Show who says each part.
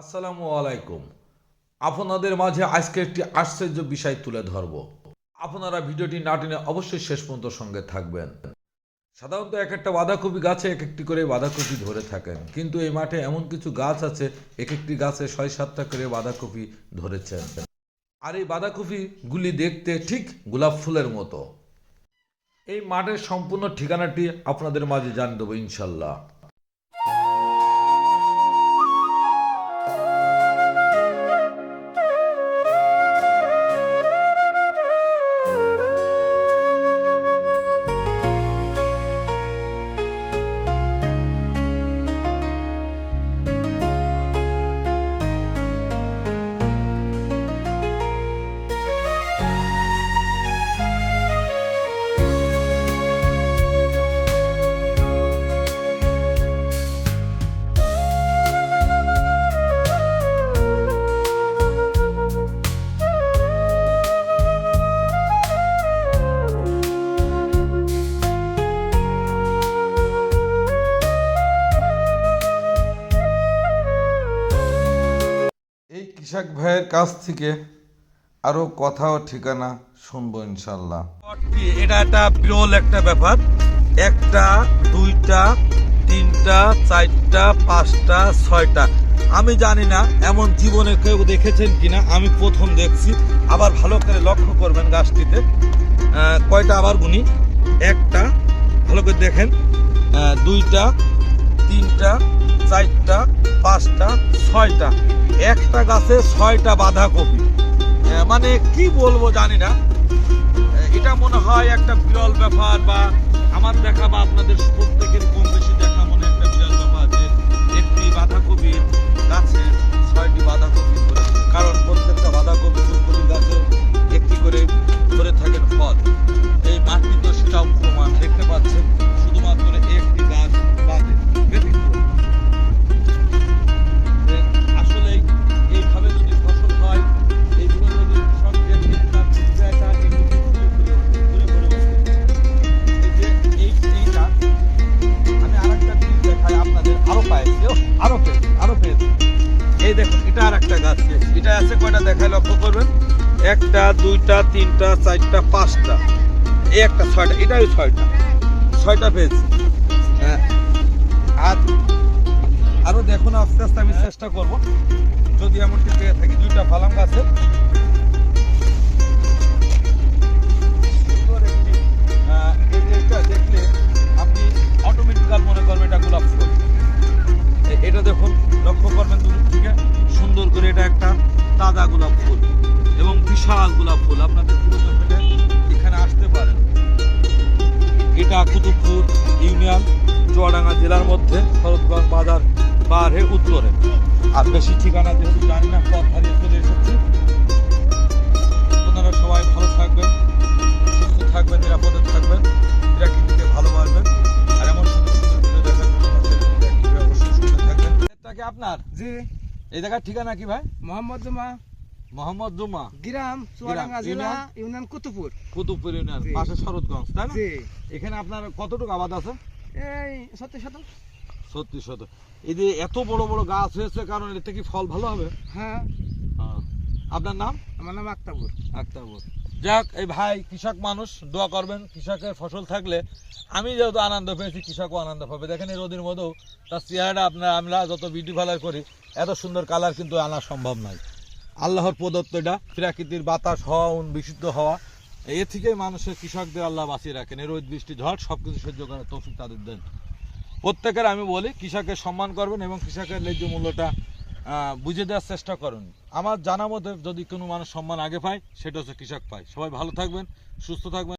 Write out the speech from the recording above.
Speaker 1: আসসালামু আলাইকুম। আপনাদের মাঝে আজকে একটি আশ্চর্য বিষয় তুলে ধরব। আপনারা ভিডিওটি না টেনে অবশ্যই শেষ পর্যন্ত সঙ্গে থাকবেন। সাধারণত এক একটা বাঁধাকপি গাছে এক একটি করে বাঁধাকপি ধরে থাকেন। কিন্তু এই মাঠে এমন কিছু গাছ আছে, এক একটি গাছে ছয় সাতটা করে বাঁধাকপি ধরেছেন। আর এই বাঁধাকপিগুলি দেখতে ঠিক গোলাপ ফুলের মতো। এই মাঠের সম্পূর্ণ ঠিকানাটি আপনাদের মাঝে জানিয়ে দেবো ইনশাল্লাহ। কৃষক ভাইয়ের কাছ থেকে আরও কথা ও ঠিকানা শুনব ইনশাল্লাহ
Speaker 2: এটা একটা বিরল একটা ব্যাপার। একটা, দুইটা, তিনটা, চারটা, পাঁচটা, ছয়টা। আমি জানি না এমন জীবনে কেউ দেখেছেন কিনা, আমি প্রথম দেখছি। আবার ভালো করে লক্ষ্য করবেন গাছটিতে। কয়টা আবার গুনি? একটা, ভালো করে দেখেন। দুইটা, তিনটা, চারটা, পাঁচটা, ছয়টা। একটা গাছে ছয়টা বাঁধাকপি। মানে কি বলব জানি না। এটা মনে হয় একটা বিরল ব্যাপার বা আমার দেখা বা আপনাদের প্রত্যেকের কম বেশি দেখা মনে একটা বিরল ব্যাপার যে একটি বাঁধাকপির গাছে গাছ এটা আছে কয়টা? দেখায় লক্ষ্য করবেন। একটা, দুইটা, তিনটা, চারটা, পাঁচটা। এই একটা, ছয়টা। এটাই ছয়টা। ছয়টা পেয়েছি। হ্যাঁ। আর আরও দেখুন, আস্তে আস্তে আমি চেষ্টা করব। যদি এমনটি পেয়ে থাকি, দুইটা ফালাম গাছের দেখলে আপনি অটোমেটিক্যাল মনে করবেন এটা গোলাপ ফুল এটা দেখুন, লক্ষ্য করবেন গোলাপ ফুল এবং বিশাল গোলাপ ফুল। আপনাদের প্রয়োজন হলে এখানে আসতে পারেন। এটা কুতুবপুর ইউনিয়ন চুয়াডাঙ্গা জেলার মধ্যে শরৎগঞ্জ বাজার পাহাড়ের উত্তরে। আর বেশি ঠিকানা যেহেতু জানি না পথ হারিয়ে চলে এসেছি। আপনারা সবাই ভালো থাকবেন সুস্থ থাকবেন নিরাপদে থাকবেন প্রাকৃতিকে ভালোবাসবেন। আর এমন সুন্দর সুন্দর ভিডিও দেখার জন্য অবশ্যই সুস্থ থাকবেন। আপনার?
Speaker 3: জি।
Speaker 2: এই জায়গার ঠিকানা কি ভাই?
Speaker 3: মোহাম্মদ জমা।
Speaker 2: মোহাম্মদ জুমা।
Speaker 3: গ্রাম চুয়াডাঙ্গা জেলা
Speaker 2: ইউনিয়ন?
Speaker 3: কুতুবপুর।
Speaker 2: কুতুবপুর ইউনিয়ন পাশে শরৎগঞ্জ তাই না? এখানে আপনার কতটুকু আবাদ আছে?
Speaker 3: এই
Speaker 2: এই যে এত বড় বড় গাছ হয়েছে কারণ এতে কি ফল ভালো হবে?
Speaker 3: হ্যাঁ।
Speaker 2: আপনার নাম?
Speaker 3: আমার নাম আক্তাবুর।
Speaker 2: আক্তাবুর। যাক এই ভাই কৃষক মানুষ দোয়া করবেন কৃষকের ফসল থাকলে। আমি যেহেতু আনন্দ পেয়েছি কৃষকও আনন্দ পাবে। দেখেন এই রোদের মধ্যেও তার চেহারাটা আপনার আমরা যত বিউটি পার্লার করি এত সুন্দর কালার কিন্তু আনা সম্ভব নয়। আল্লাহর প্রদত্ত এটা। প্রাকৃতির বাতাস, হওয়া বিশুদ্ধ হওয়া। এ থেকেই মানুষের কৃষকদের আল্লাহ বাঁচিয়ে রাখেন। এর বৃষ্টি, ঝড় সব কিছু সহ্য করার তৌফিক তাদের দেন। প্রত্যেকের আমি বলি, কৃষকের সম্মান করবেন এবং কৃষকের ন্যায্য মূল্যটা বুঝে দেওয়ার চেষ্টা করুন। আমার জানা মতে যদি কোনো মানুষ সম্মান আগে পায়, সেটা হচ্ছে কৃষক পায়। সবাই ভালো থাকবেন, সুস্থ থাকবেন।